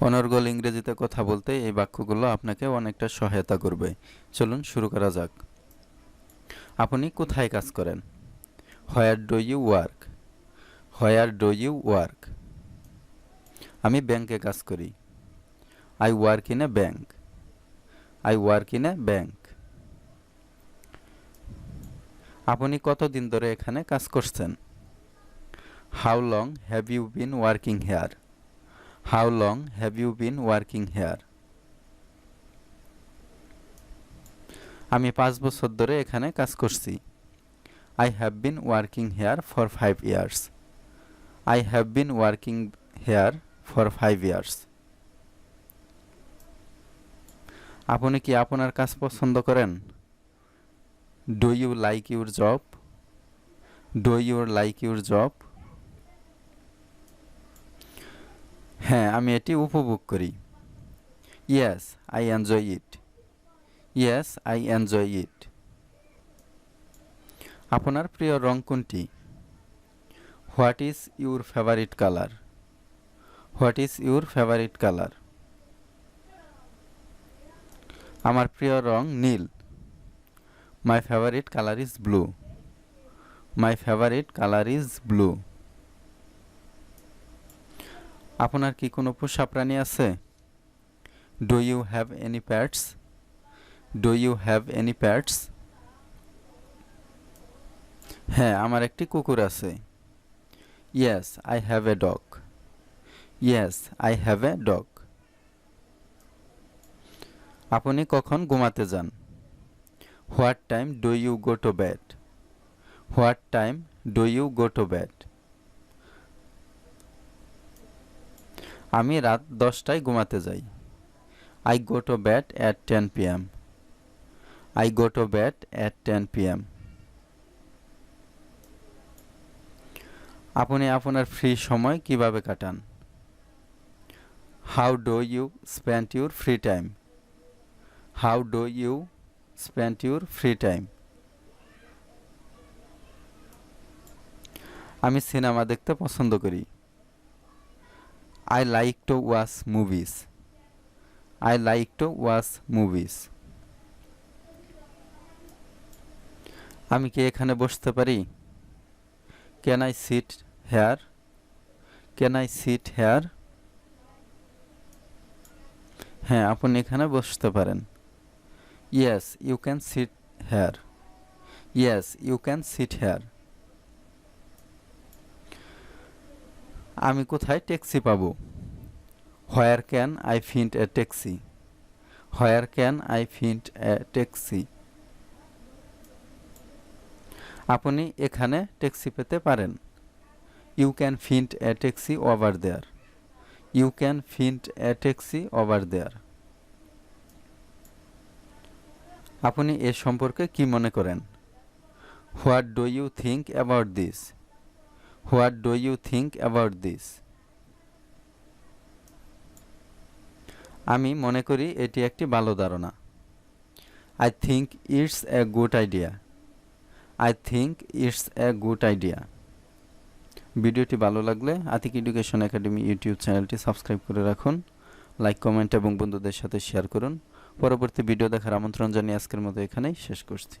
অনর্গল ইংরেজিতে কথা বলতে এই বাক্যগুলো আপনাকে অনেকটা সহায়তা করবে। চলুন শুরু করা যাক। আপনি কোথায় কাজ করেন? Where do you work? Where do you work? আমি ব্যাংকে কাজ করি। I work in a bank. I work in a bank. আপনি কতদিন ধরে এখানে কাজ করছেন? How long have you been working here? How long have you been working here আমি পাঁচ বছর ধরে এখানে কাজ করছি। I have been working here for five years I have been working here for five years আপনি কি আপনার কাজ পছন্দ করেন? Do you like your job do your like your job হ্যাঁ আমি এটি উপভোগ করি। Yes I enjoy it yes I enjoy it আপনার প্রিয় রং কোনটি? What is your favourite colour what is your favourite colour আমার প্রিয় রং নীল। My favourite colour is blue my favourite colour is blue আপনার কি কোনো পোষা প্রাণী আছে? Do you have any pets do you have any pets হ্যাঁ আমার একটি কুকুর আছে। Yes I have a dog yes I have a dog আপনি কখন ঘুমাতে যান? What time do you go to bed what time do you go to bed আমি রাত দশটায় ঘুমাতে যাই। I go to bed at ten P M I go to bed at ten P M আপনি আপনার ফ্রি সময় কীভাবে কাটান? How do you spend your free time how do you spend your free time আমি cinema দেখতে পছন্দ করি। I like to watch movies I like to watch movies আমি কি এখানে বসতে পারি? Can I sit here can I sit here হ্যাঁ আপনি এখানে বসতে পারেন। Yes you can sit here yes you can sit here আমি কোথায় ট্যাক্সি পাবো? Where can I find a taxi where can I find a taxi আপনি এখানে ট্যাক্সি পেতে পারেন। You can find a taxi over there you can find a taxi over there আপনি এ সম্পর্কে কি মনে করেন? What do you think about this what do you think about this? আমি মনে করি এটি একটি ভালো ধারণা। I think it's a good idea I think it's a good idea ভিডিওটি ভালো লাগলে আতিক এডুকেশন একাডেমি ইউটিউব চ্যানেলটি সাবস্ক্রাইব করে রাখুন, লাইক, কমেন্ট এবং বন্ধুদের সাথে শেয়ার করুন। পরবর্তী ভিডিও দেখার আমন্ত্রণ জানিয়ে আজকের মতো এখানেই শেষ করছি।